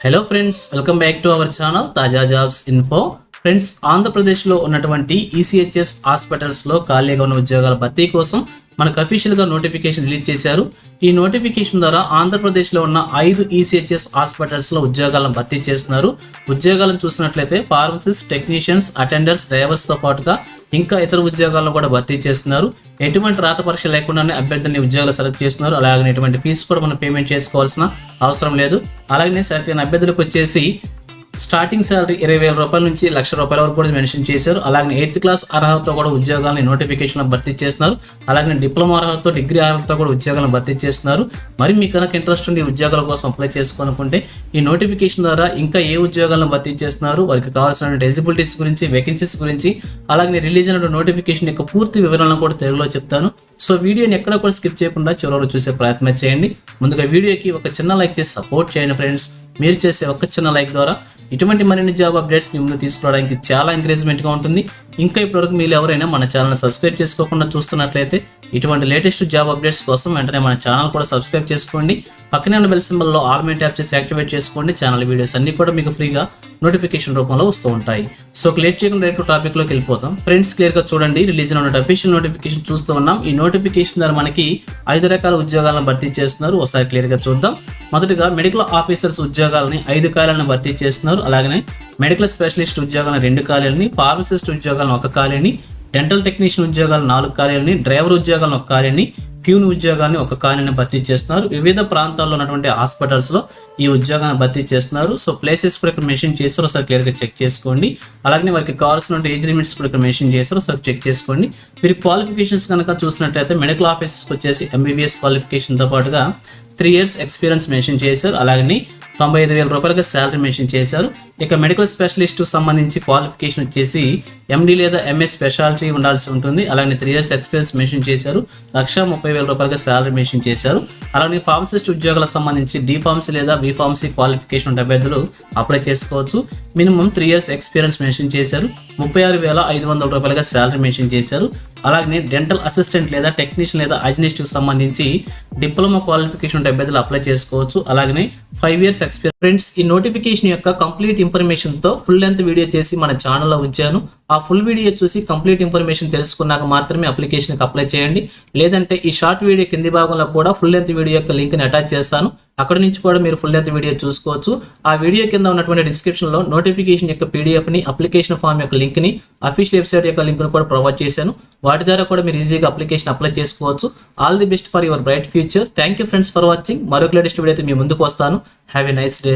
Hello friends welcome back to our channel తాజా jobs info friends ఆంధ్రప్రదేశ్లో ఉన్నటువంటి ECHS హాస్పిటల్స్లో ఖాళీగా ఉన్న ఉద్యోగాల భర్తీ కోసం మనకు అఫీషియల్గా నోటిఫికేషన్ రిలీజ్ చేశారు. ఈ నోటిఫికేషన్ ద్వారా ఆంధ్రప్రదేశ్లో ఉన్న ఐదు ఈసీహెచ్ఎస్ హాస్పిటల్స్లో ఉద్యోగాలను భర్తీ చేస్తున్నారు. ఉద్యోగాలను చూసినట్లయితే ఫార్మసిస్ట్ టెక్నీషియన్స్ అటెండర్స్ డ్రైవర్స్తో పాటుగా ఇంకా ఇతర ఉద్యోగాలను కూడా భర్తీ చేస్తున్నారు. ఎటువంటి రాత పరీక్ష లేకుండానే అభ్యర్థుల్ని ఉద్యోగాలు సెలెక్ట్ చేస్తున్నారు. అలాగే ఎటువంటి ఫీజు కూడా మనం పేమెంట్ చేసుకోవాల్సిన అవసరం లేదు. అలాగే సెలెక్ట్ అయిన అభ్యర్థులకు వచ్చేసి స్టార్టింగ్ శాలరీ ఇరవై వేల రూపాయల నుంచి లక్ష రూపాయల వరకు కూడా మెన్షన్ చేశారు. అలాగే ఎయిత్ క్లాస్ అర్హతతో కూడా ఉద్యోగాలను నోటిఫికేషన్లో భర్తీ చేస్తున్నారు. అలాగే డిప్లొమా అర్హతతో డిగ్రీ అర్హతతో కూడా ఉద్యోగాలను భర్తీ చేస్తున్నారు. మరి మీకు కనుక ఇంట్రెస్ట్ ఉండి ఉద్యోగాల కోసం అప్లై చేసుకోనుకుంటే ఈ నోటిఫికేషన్ ద్వారా ఇంకా ఏ ఉద్యోగాలను భర్తీ చేస్తున్నారు వారికి కావాల్సిన ఎలిజిబిలిటీస్ గురించి వేకెన్సీస్ గురించి అలాగే రిలీజ్ అయిన నోటిఫికేషన్ యొక్క పూర్తి వివరాలను కూడా తెలుగులో చెప్తాను. సో వీడియోని ఎక్కడ కూడా స్కిప్ చేయకుండా చివరి చూసే ప్రయత్నం చేయండి. ముందుగా వీడియోకి ఒక చిన్న లైక్ చేసి సపోర్ట్ చేయండి ఫ్రెండ్స్ మీరు చేసే ఒక చిన్న లైక్ ద్వారా ఇటువంటి మరిన్ని జాబ్ అప్డేట్స్ ముందు తీసుకురావడానికి చాలా ఎంకరేజ్మెంట్గా ఉంటుంది. ఇంకా ఇప్పటివరకు మీరు ఎవరైనా మన ఛానల్ సబ్స్క్రైబ్ చేసుకోకుండా చూస్తున్నట్లయితే ఇటువంటి లేటెస్ట్ జాబ్ అప్డేట్స్ కోసం వెంటనే మన ఛానల్ కూడా సబ్స్క్రైబ్ చేసుకోండి. పక్కనే ఉన్న బెల్ సింబల్లో ఆల్ ట్యాప్ చేసి యాక్టివేట్ చేసుకోండి. ఛానల్ వీడియోస్ అన్ని కూడా మీకు ఫ్రీగా నోటిఫికేషన్ రూపంలో వస్తూ ఉంటాయి. సో లేట్ చేయకుండా రేటు టాపిక్లోకి వెళ్ళిపోతాం. ఫ్రెండ్స్ క్లియర్గా చూడండి. రిలీజ్ అయిన అఫీషియల్ నోటిఫికేషన్ చూస్తూ ఉన్నాం. ఈ నోటిఫికేషన్ ద్వారా మనకి ఐదు రకాల ఉద్యోగాలను భర్తీ చేస్తున్నారు. ఒకసారి క్లియర్గా చూద్దాం. మొదటగా మెడికల్ ఆఫీసర్స్ ఉద్యోగాలని ఐదు ఖాళీలను భర్తీ చేస్తున్నారు. అలాగనే మెడికల్ స్పెషలిస్ట్ ఉద్యోగాలను రెండు ఖాళీలని ఫార్మసిస్ట్ ఉద్యోగాలను ఒక ఖాళీని డెంటల్ టెక్నీషియన్ ఉద్యోగాలు నాలుగు ఖాళీలని డ్రైవర్ ఉద్యోగాలను ఒక ఖాళీని ప్యూన్ ఉద్యోగాన్ని ఒక ఖాళీని భర్తీ చేస్తున్నారు. వివిధ ప్రాంతాల్లో ఉన్నటువంటి హాస్పిటల్స్లో ఈ ఉద్యోగాన్ని భర్తీ చేస్తున్నారు. సో ప్లేసెస్ కూడా ఇక్కడ మెన్షన్ చేస్తారు సార్ క్లియర్గా చెక్ చేసుకోండి. అలాగే వారికి కావాల్సిన ఏజ్ లిమిట్స్ కూడా ఇక్కడ మెన్షన్ చేస్తారు సార్ చెక్ చేసుకోండి. మీరు క్వాలిఫికేషన్స్ కనుక చూసినట్లయితే మెడికల్ ఆఫీసర్స్కి వచ్చేసి ఎంబీబీఎస్ క్వాలిఫికేషన్తో పాటుగా త్రీ ఇయర్స్ ఎక్స్పీరియన్స్ మెన్షన్ చేశారు. అలాగని తొంభై ఐదు వేల రూపాయలుగా శాలరీ మెన్షన్ చేశారు. ఇక మెడికల్ స్పెషలిస్ట్ సంబంధించి క్వాలిఫికేషన్ వచ్చేసి ఎండి లేదా ఎంఎస్ స్పెషాలిటీ ఉండాల్సి ఉంటుంది. అలాగే త్రీ ఇయర్స్ ఎక్స్పీరియన్స్ మెన్షన్ చేశారు. లక్ష ముప్పై వేల రూపాయలుగా శాలరీ మెన్షన్ చేశారు. అలాగే ఫార్మసిస్ట్ ఉద్యోగాలకు సంబంధించి డి ఫార్మసీ లేదా బి ఫార్మసీ క్వాలిఫికేషన్ ఉంటే అభ్యర్థులు అప్లై చేసుకోవచ్చు. Minimum three years experience mention చేశారు. ముప్పై ఆరు వేల ఐదు వందల రూపాయలుగా శాలరీ మెన్షన్ చేశారు. అలాగే డెంటల్ అసిస్టెంట్ లేదా టెక్నీషియన్ లేదా హైజినిస్ట్కి సంబంధించి డిప్లొమా క్వాలిఫికేషన్ ఉంటే అభ్యర్థులు అప్లై చేసుకోవచ్చు. అలాగే ఫైవ్ ఇయర్స్ ఎక్స్పీరియన్స్ ఫ్రెండ్స్ ఈ నోటిఫికేషన్ యొక్క కంప్లీట్ ఇన్ఫర్మేషన్తో ఫుల్ లెంత్ వీడియో చేసి మన ఛానల్లో ఉంచాను. ఆ ఫుల్ వీడియో చూసి కంప్లీట్ ఇన్ఫర్మేషన్ తెలుసుకున్నాక మాత్రమే అప్లికేషన్కి అప్లై చేయండి. లేదంటే ఈ షార్ట్ వీడియో కింది భాగంలో కూడా ఫుల్ లెంత్ వీడియో యొక్క లింక్ని అటాచ్ చేస్తాను. అక్కడ నుంచి కూడా మీరు ఫుల్ లెంత్ వీడియో చూసుకోవచ్చు. ఆ వీడియో కింద ఉన్నటువంటి డిస్క్రిప్షన్లో నోటిఫికేషన్ యొక్క పీడిఎఫ్ని అప్లికేషన్ ఫామ్ యొక్క లింక్ని అఫీషియల్ వెబ్సైట్ యొక్క లింక్ను కూడా ప్రొవైడ్ చేశాను. వాటి ద్వారా కూడా మీరు ఈజీగా అప్లికేషన్ అప్లై చేసుకోవచ్చు. All the best for your bright future thank you friends for watching మరొక లేటెస్ట్ వీడియో అయితే మీ ముందుకు వస్తాను. Have a nice day